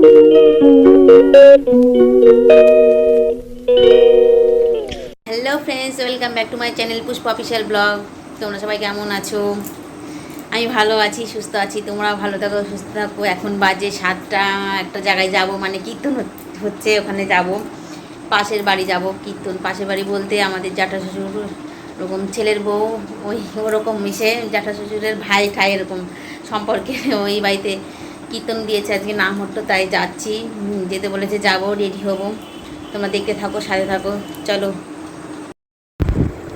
Hello friends welcome back to my channel Pushpa official blog তোমরা সবাই কেমন আছো? আমি ভালো আছি, সুস্থ আছি, তোমরাও ভালো থাকো, সুস্থ থাকো। এখন বাজে সাতটা, একটা জায়গায় যাব মানে কীর্তন হচ- হচ্ছে, ওখানে যাব। পাশের বাড়ি যাব, কীর্তন। পাশের বাড়ি বলতে আমাদের জ্যাঠা শ্বশুর, ওরকম ছেলের বউ, ওই ওরকম মিশে জ্যাঠা শ্বশুরের ভাই, ঠাই, এরকম সম্পর্কে ওই বাড়িতে কীর্তন দিয়েছে, আজকে নাম হতো তাই যাচ্ছি। যেতে বলেছে, যাব রেডি হব। তোমরা দেখতে থাকো, সাথে থাকো, চলো।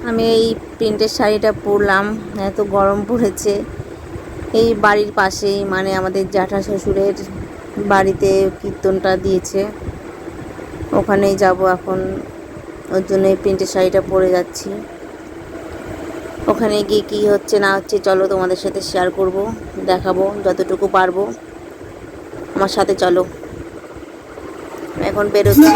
আমি এই প্রিন্টের শাড়িটা পরলাম, এত গরম পড়েছে। এই বাড়ির পাশেই মানে আমাদের জ্যাঠা শ্বশুরের বাড়িতে কীর্তনটা দিয়েছে। ওখানেই যাব এখন, ওর জন্য এই প্রিন্টের শাড়িটা পরে যাচ্ছি। ওখানে গিয়ে কী হচ্ছে না হচ্ছে, চলো তোমাদের সাথে শেয়ার করব, দেখাবো, যতটুকু পারব। আমার সাথে চলো। এখন বেরোচ্ছি।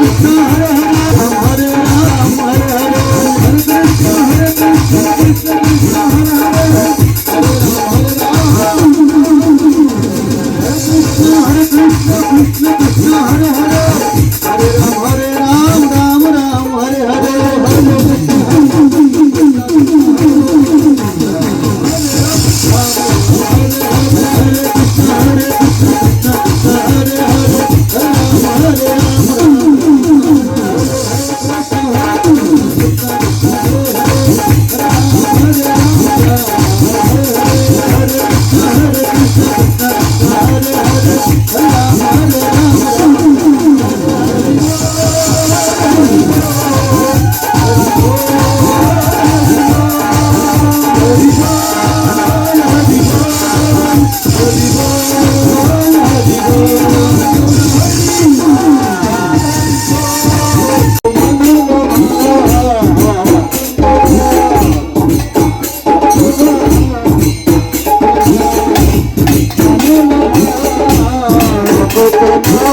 Thank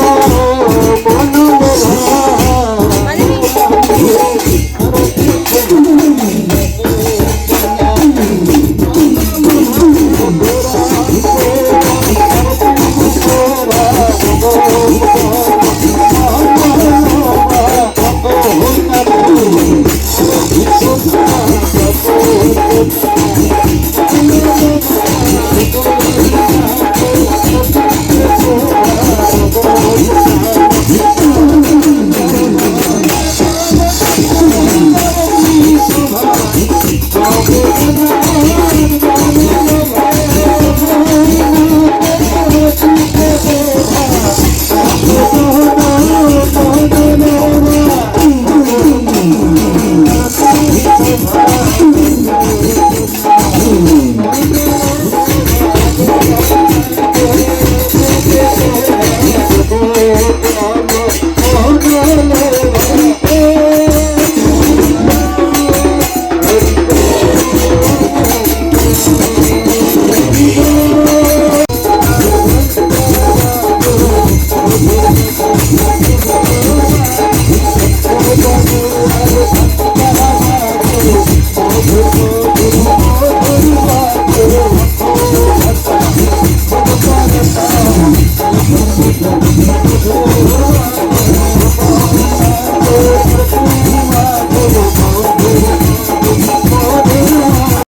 Oh, oh, oh, oh.